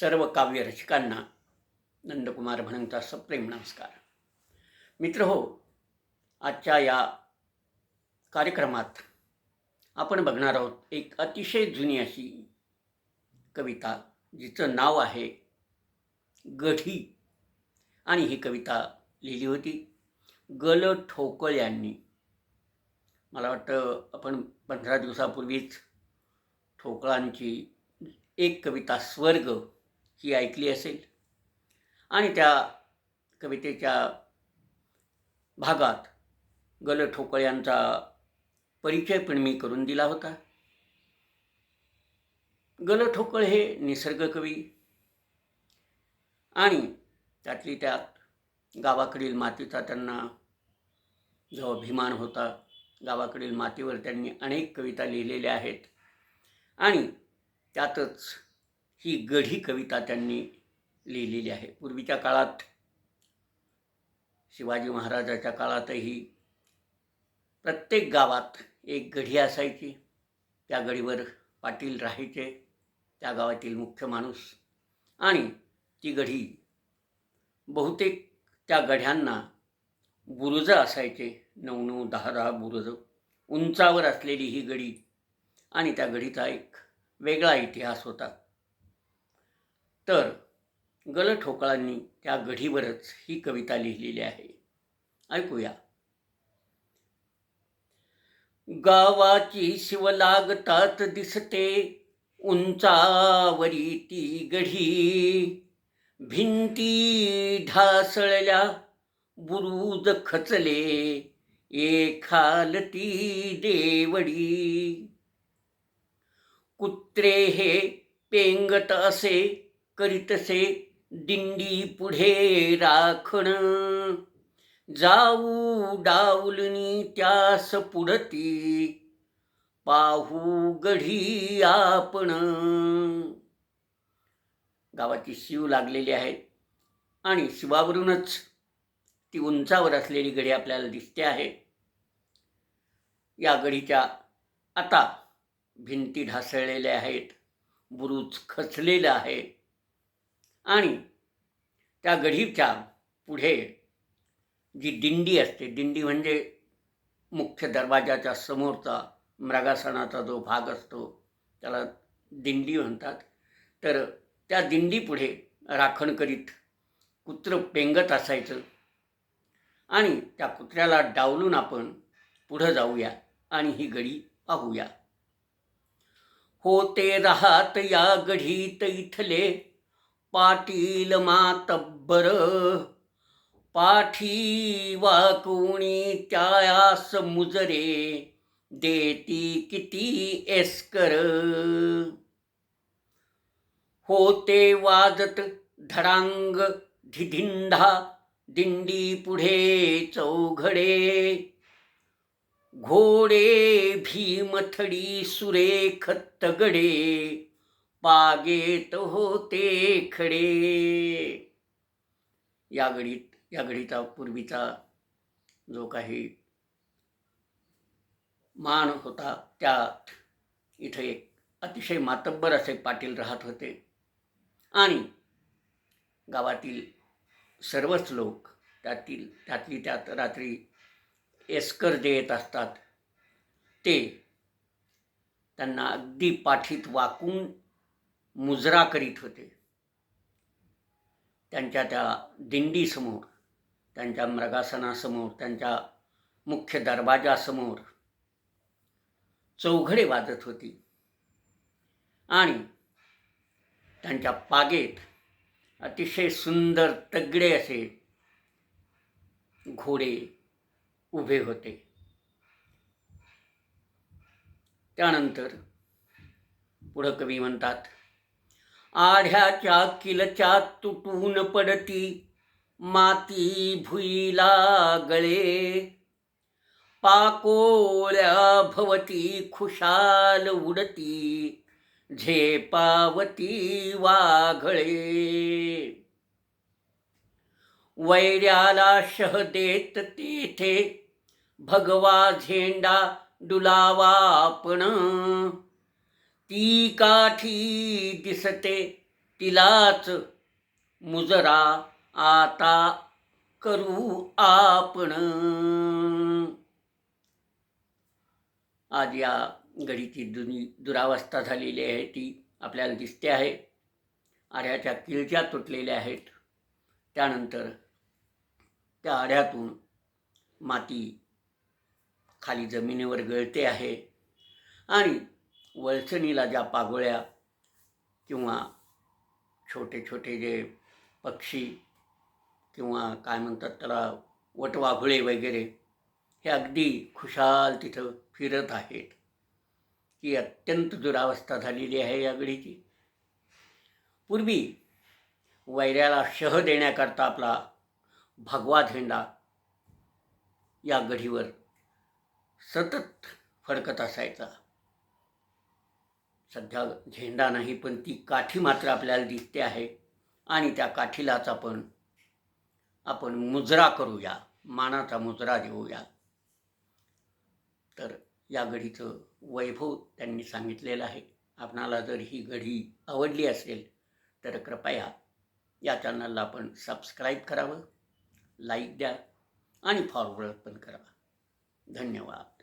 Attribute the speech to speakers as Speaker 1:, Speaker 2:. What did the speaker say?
Speaker 1: सर्व काव्य रसिकांना नंदकुमार म्हणूनचा सप्रेम नमस्कार. मित्र हो आजच्या या कार्यक्रमात आपण बघणार आहोत एक अतिशय जुनी अशी कविता जिचं नाव आहे गढी. आणि ही कविता लिहिली होती गल ठोकळ यांनी. मला वाटतं आपण पंधरा दिवसापूर्वीच ठोकळांची एक कविता स्वर्ग ही ऐकली असेल. आणि त्या कवितेच्या भागात गल ठोकळ यांचा परिचय पण मी करून दिला होता. गल ठोकळ हे निसर्गकवी आणि त्यातली त्यात गावाकडील मातीचा त्यांना जो अभिमान होता गावाकडील मातीवर त्यांनी अनेक कविता लिहिलेल्या आहेत. आणि त्यातच ही गढी कविता त्यांनी लिहिलेली आहे. पूर्वीच्या काळात शिवाजी महाराजाच्या काळातही प्रत्येक गावात एक गढी असायची. त्या गढीवर पाटील राहायचे. त्या गावातील मुख्य माणूस आणि ती गढी बहुतेक त्या गढ्यांना बुरुज असायचे. नऊ नऊ दहा दहा बुरुज. उंचावर असलेली ही गडी आणि त्या गडीचा एक वेगळा इतिहास होता. तर गल ठोकळांनी त्या गढीवरच ही कविता लिहिलेली आहे. ऐकूया. गावाची शिव लागतात दिसते उंचावरी ती गढी भिंती ढासळल्या बुरुज खचले एखालती देवडी. कुत्रे हे पेंगत असे करीतसे दिंडी पुढे राखण. जाऊ डावलनी त्यास पुढती पाहू गढी आपण. गावाची शिव लागलेली आहे आणि शिवावरूनच ती उंचावर असलेली गडी आपल्याला दिसते आहे. या गडीच्या आता भिंती ढासळलेल्या आहेत बुरुज खचलेलं आहे. आणि त्या गढीच्या पुढे जी दिंडी असते दिंडी म्हणजे मुख्य दरवाजाच्या समोरचा मृगासनाचा जो भाग असतो त्याला दिंडी म्हणतात. तर त्या दिंडीपुढे राखण करीत कुत्र पेंगत असायचं आणि त्या कुत्र्याला डावलून आपण पुढं जाऊया आणि ही गडी पाहूया. होते राहत या गढीत इथले पाटील मातब्बर पाठी वाकुणी त्यास मुजरे देती किती एस्कर. होते वाजत धडांग धिधिंधा दिंडी पुढे चौघडे. घोडे भीमथडी सुरेख तगडे. पागेत होते खडे. या गडीत या गडीचा पूर्वीचा जो काही मान होता त्यात इथे एक अतिशय मातब्बर असे पाटील राहत होते. आणि गावातील सर्वच लोक त्यातील त्यातली त्यात रात्री एस्कर जे येत असतात ते त्यांना अगदी पाठीत वाकून मुजरा करीत होते. त्यांच्या त्या दिंडीसमोर त्यांच्या मृगासनासमोर त्यांच्या मुख्य दरवाजासमोर चौघडे वाजत होती. आणि त्यांच्या पागेत अतिशय सुंदर तगडे असे घोडे उभे होते. त्यानंतर पुढं कवी म्हणतात आढ्याच्या किलच्या तुटून पडती. माती भुईला गळे पाकोळ्या भवती खुशाल उडती. झेपावती वाघळे. वैर्याला शह देत तेथे. भगवा झेंडा डुलावा आपण. ती काठी दिसते तिलाच. मुजरा आता करू आपण. आज या घडीची दुनी दुरावस्था झालेली आहे ती आपल्याला दिसते आहे. आड्याच्या किळच्या तुटलेल्या आहेत. त्यानंतर त्या आड्यातून माती खाली जमिनीवर गळते आहे. आणि वळचणीला ज्या पागोळ्या किंवा छोटे छोटे जे पक्षी किंवा काय म्हणतात त्याला वटवाघुळे वगैरे हे अगदी खुशाल तिथं फिरत आहेत. ही अत्यंत दुरावस्था झालेली आहे या गडीची पूर्वी वैऱ्याला शह देण्याकरता आपला भगवा झेंडा या गढीवर सतत फडकत असायचा. सध्या झेंडा नाही पण ती काठी मात्र आपल्याला दिसते आहे. आणि त्या काठीलाच आपण आपण मुजरा करूया मानाचा मुजरा देऊया. तर या घडीचं वैभव त्यांनी सांगितलेलं आहे. आपणाला जर ही घडी आवडली असेल तर कृपया या चॅनलला आपण सबस्क्राईब करावं लाईक द्या आणि फॉरवर्ड पण करा. धन्यवाद.